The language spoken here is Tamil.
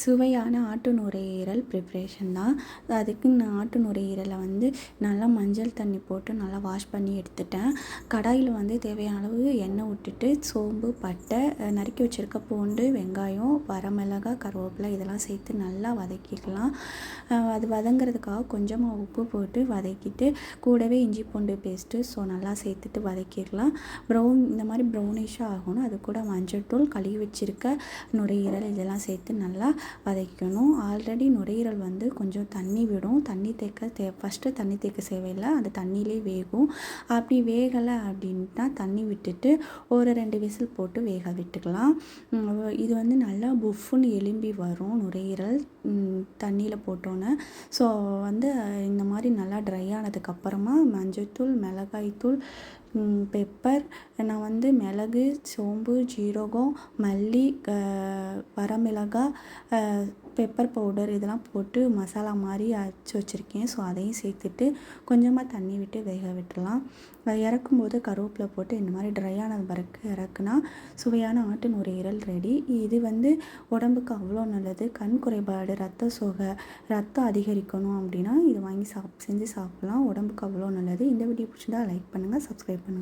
சுவையான ஆட்டு நுரையீரல் ப்ரிப்ரேஷன் தான். அதுக்கு நான் ஆட்டு நுரையீரலை வந்து நல்லா மஞ்சள் தண்ணி போட்டு நல்லா வாஷ் பண்ணி எடுத்துட்டேன். கடாயில் வந்து தேவையான அளவு எண்ணெய் விட்டுட்டு சோம்பு பட்டை நறுக்கி வச்சுருக்க பூண்டு வெங்காயம் வரமிளகா கருவேப்பிலை இதெல்லாம் சேர்த்து நல்லா வதக்கிக்கலாம். அது வதங்கிறதுக்காக கொஞ்சமாக உப்பு போட்டு வதக்கிட்டு கூடவே இஞ்சி பூண்டு பேஸ்ட்டு ஸோ நல்லா சேர்த்துட்டு வதக்கிடலாம். ப்ரௌன் இந்த மாதிரி ப்ரௌனிஷாக ஆகணும். அது கூட மஞ்சள் தூள் கழுவி வச்சுருக்க நுரையீரல் இதெல்லாம் சேர்த்து நல்லா வதக்கணும். ஆல்ரெடி நுரையீரல் வந்து கொஞ்சம் தண்ணி விடும். தண்ணி தேக்க தே ஃபஸ்ட்டு தண்ணி தேக்க தேவையில்லை. அந்த தண்ணியிலே வேகும். அப்படி வேகலை அப்படின்ட்டா தண்ணி விட்டுட்டு ஒரு ரெண்டு விசில் போட்டு வேக விட்டுக்கலாம். இது வந்து நல்லா புஃப்னு எலும்பி வரும் நுரையீரல். தண்ணியில் போட்டோன்னே. ஸோ வந்து இந்த மாதிரி நல்லா ட்ரை ஆனதுக்கப்புறமா மஞ்சத்தூள் மிளகாய்த்தூள் பெப்பர் நான் வந்து மிளகு சோம்பு ஜீரகம் மல்லி வரமிளகாய் பெப்பர் பவுடர் இதெல்லாம் போட்டு மசாலா மாதிரி அரைச்சி வச்சுருக்கேன். ஸோ அதையும் சேர்த்துட்டு கொஞ்சமாக தண்ணி விட்டு வேக விட்டுடலாம். இறக்கும்போது கருவேப்பிலை போட்டு இந்த மாதிரி ட்ரை ஆனது பிறகு இறக்குனா சுவையான ஆட்டு இரல் ரெடி இது வந்து உடம்புக்கு அவ்வளோ நல்லது. கண் குறைபாடு ரத்த சோகை ரத்தம் அதிகரிக்கணும் அப்படின்னா இது வாங்கி சாப் செஞ்சு சாப்பிட்லாம். உடம்புக்கு அவ்வளோ நல்லது. இந்த வீடியோ பிடிச்சிருந்தா லைக் பண்ணுங்கள் சப்ஸ்கிரைப் பண்ணுங்கள்